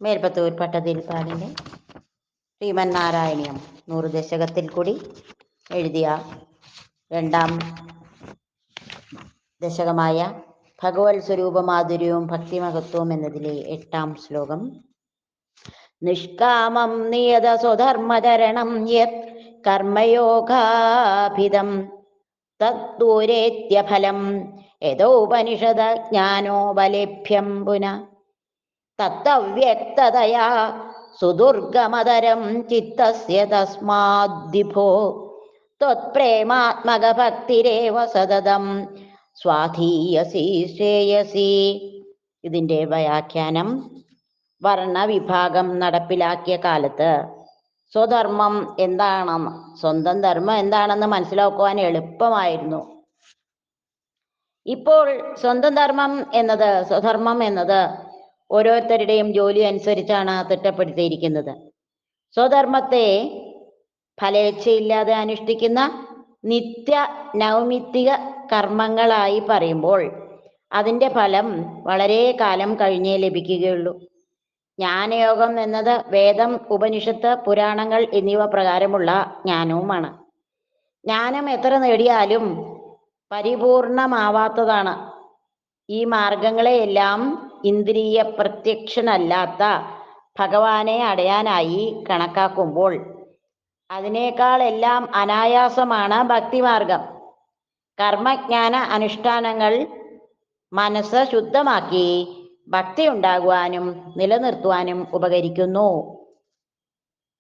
മേൽപ്പത്തൂർ പട്ടതിൽപ്പാടിന്റെ ശ്രീമന്നാരായണീയം നൂറ് ദശകത്തിൽ കൂടി എഴുതിയ രണ്ടാം ദശകമായ ഭഗവത് സ്വരൂപമാധുര്യവും ഭക്തിമഹത്വവും എന്നതിലെ എട്ടാം ശ്ലോകം. നിഷ്കാമം നിയത സ്വധർമ്മചരണം യത് കർമ്മയോഗാഭിതം തദ്ദൂരേത്യഫലം. യഥോപനിഷദ ജ്ഞാനോപലേഭ്യം പുന തത്തവ്യക്തതയാ സുദുർഗമതരം ചിത്തസ്യ തസ്മാദ്വിഭോ ത്വത്പ്രേമാത്മകഭക്തിരേവ സതതം സ്വാധീയസി ശ്രേയസി. ഇതിന്റെ വ്യാഖ്യാനം വർണവിഭാഗം നടപ്പിലാക്കിയ കാലത്ത് സ്വധർമ്മം എന്താണെന്ന് സ്വന്തം ധർമ്മം എന്താണെന്ന് മനസ്സിലാക്കുവാൻ എളുപ്പമായിരുന്നു. ഇപ്പോൾ സ്വന്തം ധർമ്മം എന്നത് സ്വധർമ്മം എന്നത് ഓരോരുത്തരുടെയും ജോലി അനുസരിച്ചാണ് തിട്ടപ്പെടുത്തിയിരിക്കുന്നത്. സ്വധർമ്മത്തെ ഫലേച്ഛയില്ലാതെ അനുഷ്ഠിക്കുന്ന നിത്യ നൈമിത്തിക കർമ്മങ്ങളായി പറയുമ്പോൾ അതിന്റെ ഫലം വളരെ കാലം കഴിഞ്ഞേ ലഭിക്കുകയുള്ളൂ. ജ്ഞാനയോഗം എന്നത് വേദം ഉപനിഷത്ത് പുരാണങ്ങൾ എന്നിവ പ്രകാരമുള്ള ജ്ഞാനവുമാണ്. ജ്ഞാനം എത്ര നേടിയാലും പരിപൂർണമാവാത്തതാണ്. ഈ മാർഗങ്ങളെയെല്ലാം ഇന്ദ്രിയ പ്രത്യക്ഷനല്ലാത്ത ഭഗവാനെ അടയാനായി കണക്കാക്കുമ്പോൾ അതിനേക്കാൾ എല്ലാം അനായാസമാണ് ഭക്തിമാർഗം. കർമ്മജ്ഞാന അനുഷ്ഠാനങ്ങൾ മനസ്സ് ശുദ്ധമാക്കി ഭക്തി ഉണ്ടാകുവാനും നിലനിർത്തുവാനും ഉപകരിക്കുന്നു.